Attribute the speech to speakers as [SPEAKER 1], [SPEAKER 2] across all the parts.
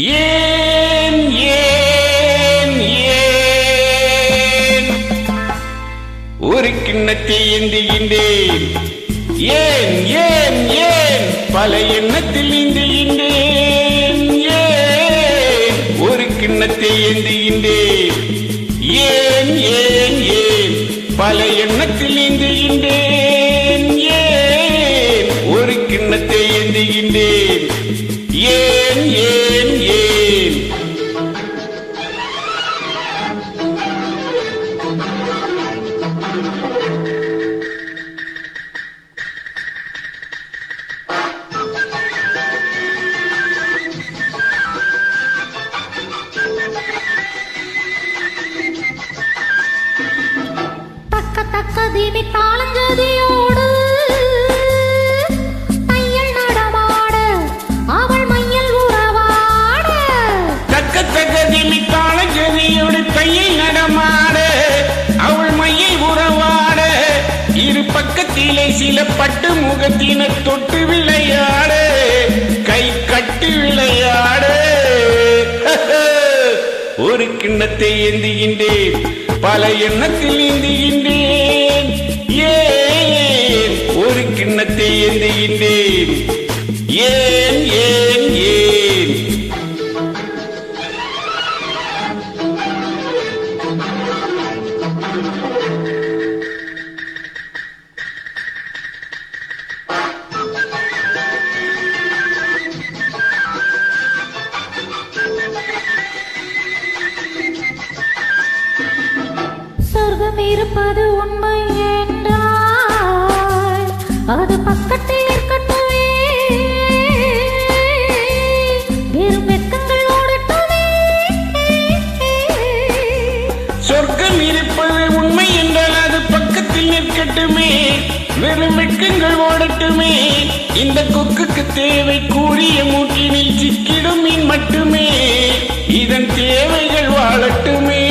[SPEAKER 1] ஏன் ஏன் ஏன்? ஒரு கிண்ணத்தை ஏந்திகின்றேன் ஏன் ஏன் ஏன்? பல எண்ணத்தில் ஏந்துகின்றேன் ஏன்? ஒரு கிண்ணத்தை ஏந்திகின்றேன் ஏன் ஏன் ஏன்? பல எண்ணத்தில் ஏந்துகின்றேன்
[SPEAKER 2] தக்க தாளஞ்சதியோடு தையல் நடமாட அவள் மையல் உறவாட.
[SPEAKER 1] தக்க தக்க கையை நடமாட அவள் மையை உறவாட. இரு பக்கத்திலே சில பட்டு முகத்தின தொட்டு விளையாட கை கட்டு விளையாட. ஒரு கிண்ணத்தை ஏந்துகின்றேன் பல எண்ணத்தில் ஏந்துகின்றேன். ஒரு கிண்ணத்தை ஏன் ஏன் ஏன்?
[SPEAKER 2] சொர்க்கம் இருப்பது உண்மை. அது பக்கத்தில் இருக்கட்டுமே. வெக்கங்கள் ஓடட்டுமே.
[SPEAKER 1] சொர்க்கம் இருப்பது உண்மை என்றால் அது பக்கத்தில் நிற்கட்டுமே. வெறும் வெட்கங்கள் ஓடட்டுமே. இந்த கொக்குக்கு தேவை கூறிய மூக்கினில் சிக்கிடும் மீன் மட்டுமே. இதன் தேவைகள் வாழட்டுமே.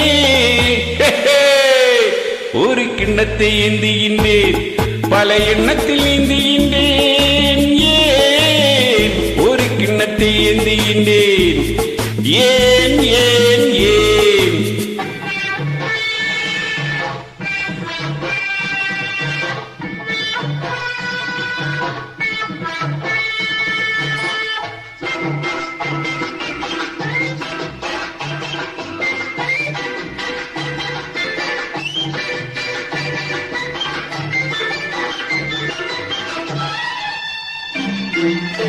[SPEAKER 1] ஒரு கிண்ணத்தை ஏந்துகின்றேன் பல எண்ணத்தில் ஏந்தியின்றேன் ஏன்? ஒரு கிண்ணத்தை ஏந்தியின்றேன் ஏன் ஏன் ஏன்? Thank you. Thank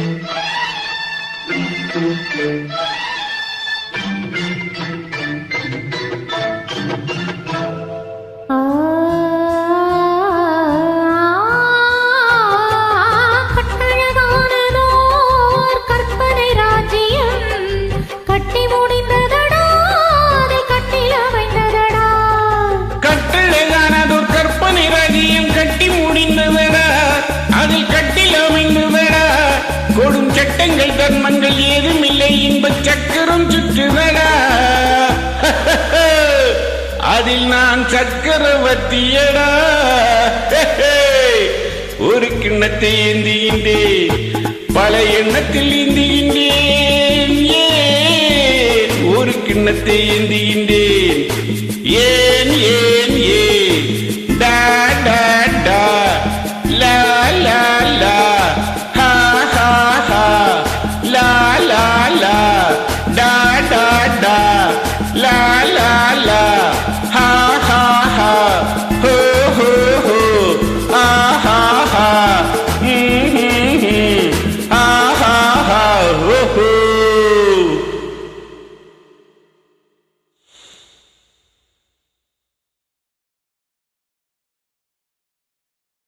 [SPEAKER 1] you. சட்டங்கள் ஏதும் இல்லை இன்பச் சக்கரம் சுற்றுதடா அதில் நான் சக்கரவர்த்தியடா. ஒரு கிண்ணத்தை ஏந்திகின்றேன் பல எண்ணத்தில் ஏந்திகின்றேன். ஒரு கிண்ணத்தை ஏந்திகின்றேன்.